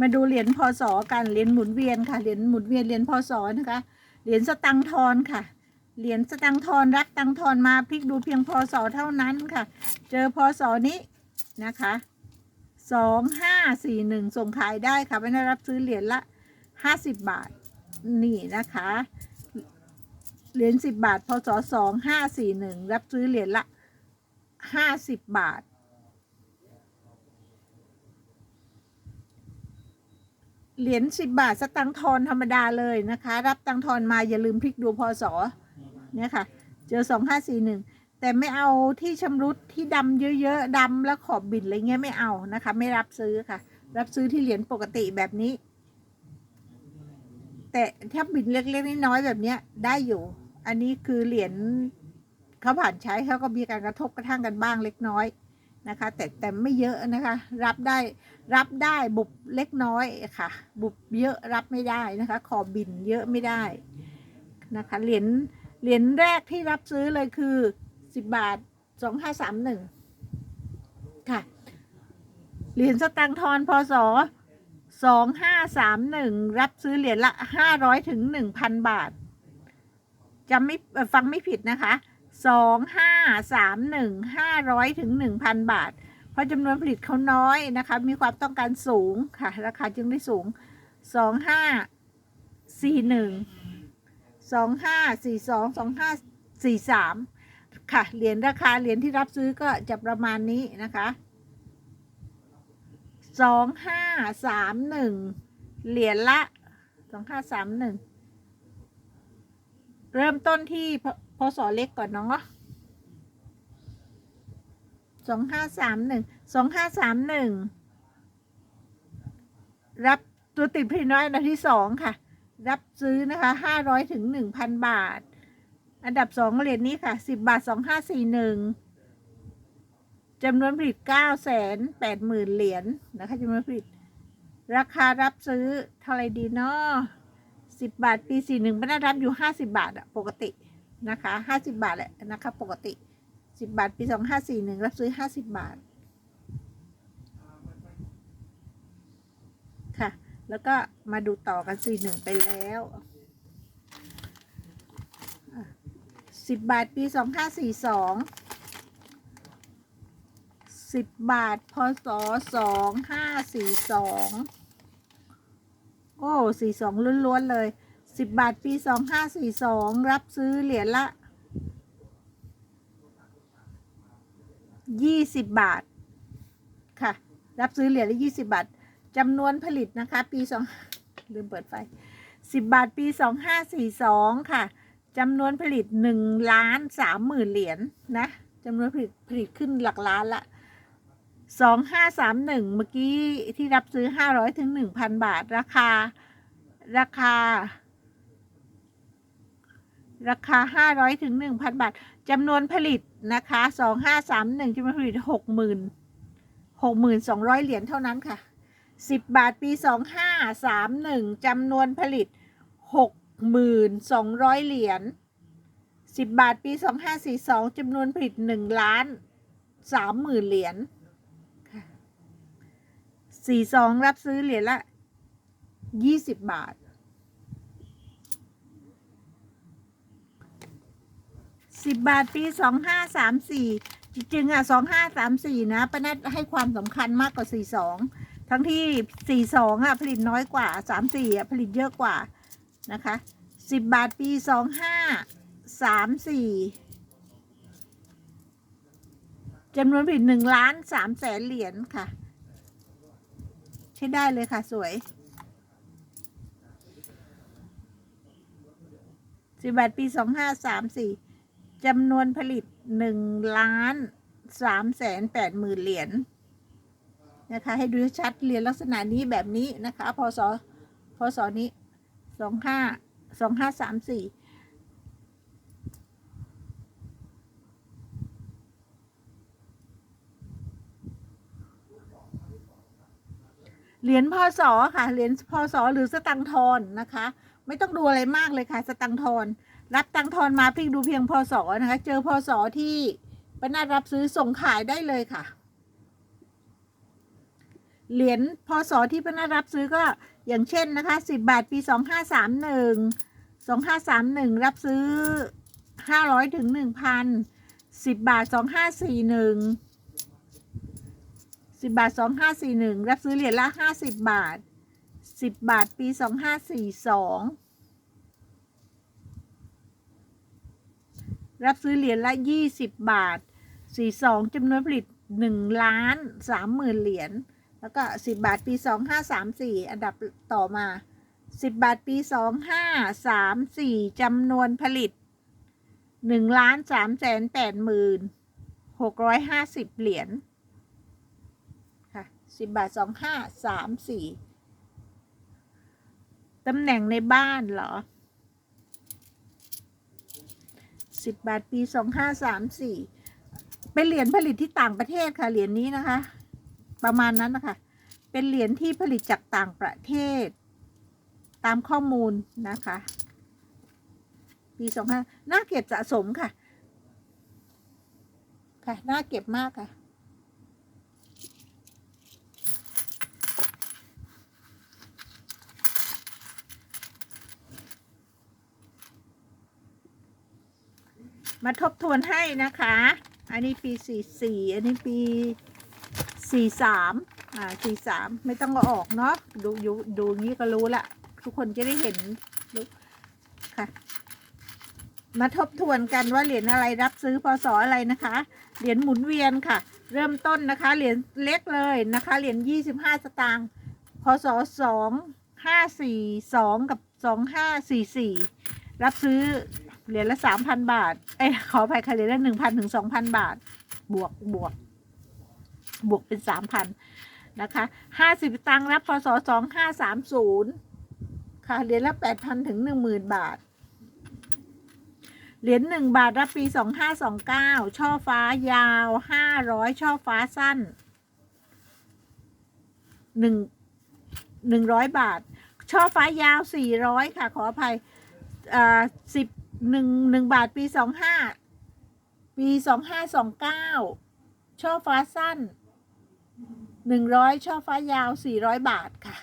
มาดูเหรียญพศกันเหรียญหมุนเวียนค่ะเหรียญหมุนเวียนเหรียญพศนะคะเหรียญสตังทอนค่ะเหรียญสตังทอนรับตังทอนมาพลิกดูเพียงพศเท่านั้นค่ะ เจอพศนี้นะคะสองห้าสี่หนึ่งส่งขายได้ค่ะไม่ได้รับซื้อเหรียญละห้าสิบบาทนี่นะคะเหรียญสิบบาทพศสองห้าสี่หนึ่งรับซื้อเหรียญละห้าสิบบาท เหรียญสิบบาทสตังค์ทอนธรรมดาเลยนะคะ รับตังค์ทอนมาอย่าลืมพลิกดูพศเนี่ยค่ะ เจอสองห้าสี่หนึ่งแต่ไม่เอาที่ชำรุดที่ดำเยอะๆดำแล้วขอบบิดอะไรเงี้ยไม่เอานะคะ ไม่รับซื้อค่ะ รับซื้อที่เหรียญปกติแบบนี้ แต่ถ้าบิดเล็กๆน้อยๆแบบเนี้ยได้อยู่ อันนี้คือเหรียญเขาผ่านใช้เขาก็มีการกระทบกระทั่งกันบ้างเล็กน้อย นะคะ แต่แต่ไม่เยอะนะคะ รับได้รับได้บุบเล็กน้อยค่ะ บุบเยอะรับไม่ได้นะคะ ขอบินเยอะไม่ได้นะคะเหรียญเหรียญแรกที่รับซื้อเลยคือสิบบาทสองห้าสามหนึ่งค่ะเหรียญสตังค์ทอนพศสองห้าสามหนึ่งรับซื้อเหรียญละห้าร้อยถึงหนึ่งพันบาทจำไม่ฟังไม่ผิดนะคะ สองห้าสามหนึ่งห้าร้อยถึงหนึ่งพันบาท เพราะจำนวนผลิตเขาน้อยนะคะ มีความต้องการสูงค่ะ ราคาจึงได้สูงสองห้าสี่หนึ่งสองห้าสี่สองสองห้าสี่สามค่ะ เหรียญราคาเหรียญที่รับซื้อก็จะประมาณนี้นะคะสองห้าสามหนึ่งเหรียญละสองห้าสามหนึ่งเริ่มต้นที่ พศเล็กก่อนเนาะสองห้าสามหนึ่งสองห้าสามหนึ่งรับตัวติดพี่น้อยอันดับที่สองค่ะ รับซื้อนะคะห้าร้อยถึงหนึ่งพันบาท อันดับสองเหรียญนี้ค่ะสิบบาทสองห้าสี่หนึ่งจำนวนผลิตเก้าแสนแปดหมื่นเหรียญนะคะจำนวนผลิต ราคารับซื้อเท่าไหรดีเนาะสิบบาทปีสี่หนึ่งไม่ได้รับอยู่ห้าสิบาทอะปกติ นะคะห้าสิบาทแหละนะคะ ปกติสิบบาทปีสองห้าสี่หนึ่งรับซื้อห้าสิบบาท ค่ะ แล้วก็มาดูต่อกันสี่หนึ่งไปแล้วสิบบาทปีสองห้าสี่สองสิบบาทพศสองห้าสี่สองโอ้สี่สองล้วนๆเลย สิบบาทปีสองห้าสี่สองรับซื้อเหรียญละยี่สิบบาท ค่ะ รับซื้อเหรียญละยี่สิบาทจำนวนผลิตนะคะ ปีสองลืมเปิดไฟสิบบาทปีสองห้าสี่สองค่ะจำนวนผลิตหนึ่งล้านสามหมื่นเหรียญนะจำนวนผลิตผลิตขึ้นหลักล้านละสองห้าสามหนึ่งเมื่อกี้ที่รับซื้อห้าร้อยถึงหนึ่งพันบาทราคา ราคา ราคา 500ถึง1,000 บาทจำนวนผลิตนะคะ 2531จำนวนผลิต 60,000 6,200 เหรียญเท่านั้นค่ะ 10 บาทปี 2531จำนวนผลิต 6,200 เหรียญ10 บาทปี 2542จำนวนผลิต1ล้าน30,000 เหรียญ42รับซื้อเหรียญละ 20 บาท สิบบาทปีสองห้าสามสี่จริงๆอะสองห้าสามสี่นะป้านัดให้ความสำคัญมากกว่าสี่สองทั้งที่สี่สองอะผลิตน้อยกว่าสามสี่อะผลิตเยอะกว่านะคะสิบบาทปีสองห้าสามสี่จำนวนผลิตหนึ่งล้านสามแสนเหรียญค่ะ ใช้ได้เลยค่ะสวยสิบบาทปีสองห้าสามสี่ จำนวนผลิตหนึ่งล้านสามแสนแปดหมื่นเหรียญนะคะ ให้ดูชัดเหรียญลักษณะนี้แบบนี้นะคะพศพศนี้สองห้าสองห้าสามสี่เหรียญพศค่ะเหรียญพศหรือสตังทอนนะคะ ไม่ต้องดูอะไรมากเลยค่ะ สตังทอน รับตังทอนมาพลิกดูเพียงพศนะคะ เจอพศที่ป้านารับซื้อส่งขายได้เลยค่ะ เหรียญพศที่พนักรับซื้อก็อย่างเช่นนะคะสิบบาทปีสองห้าสามหนึ่งสองห้าสามหนึ่งรับซื้อห้าร้อยถึงหนึ่งพันสิบบาทสองห้าสี่หนึ่งสิบบาทสองห้าสี่หนึ่งรับซื้อเหรียญละห้าสิบบาทสิบบาทปีสองห้าสี่สอง รับซื้อเหรียญละยี่สิบบาทสี่สองจำนวนผลิตหนึ่งล้านสามหมื่นเหรียญ แล้วก็สิบบาทปีสองห้าสามสี่อันดับต่อมาสิบบาทปีสองห้าสามสี่จำนวนผลิตหนึ่งล้านสามแสนแปดหมื่นหกร้อยห้าสิบเหรียญ ค่ะสิบบาทสองห้าสามสี่ตำแหน่งในบ้านเหรอ สิบบาทปีสองห้าสามสี่เป็นเหรียญผลิตที่ต่างประเทศค่ะเหรียญนี้นะคะ ประมาณนั้นนะคะ เป็นเหรียญที่ผลิตจากต่างประเทศ ตามข้อมูลนะคะ ปีสองห้าน่าเก็บสะสมค่ะ ค่ะน่าเก็บมากค่ะ มาทบทวนให้นะคะ อันนี้ปีสี่สี่อันนี้ปีสี่สามอ่าสี่สามไม่ต้องเอาออกเนาะ ดูอยู่ดูงี้ก็รู้ละ ทุกคนจะได้เห็นรู้ค่ะ มาทบทวนกันว่าเหรียญอะไรรับซื้อพศออะไรนะคะ เหรียญหมุนเวียนค่ะ เริ่มต้นนะคะ เหรียญเล็กเลยนะคะ เหรียญยี่สิบห้าสตางค์ พศสองห้าสี่สองกับสองห้าสี่สี่รับซื้อ เหรียญละสามพันบาท เอ้ยขออภัยค่ะเหรียญละหนึ่งพันถึงสองพันบาท บวกบวก บวกเป็นสามพันนะคะห้าสิบตังค์รับพศสองห้าสามศูนย์ค่ะเหรียญละแปดพันถึงหนึ่งหมื่นบาท เหรียญหนึ่งบาทรับปีสองห้าสองเก้าช่อฟ้ายาวห้าร้อยช่อฟ้าสั้นหนึ่งหนึ่งร้อยบาท ช่อฟ้ายาวสี่ร้อยค่ะ ขออภัยอ่าสิบ หนึ่งหนึ่งบาทปีสองห้าปีสองห้าสองเก้าช่อฟ้าสั้นหนึ่งร้อยช่อฟ้ายาวสี่ร้อยบาทค่ะ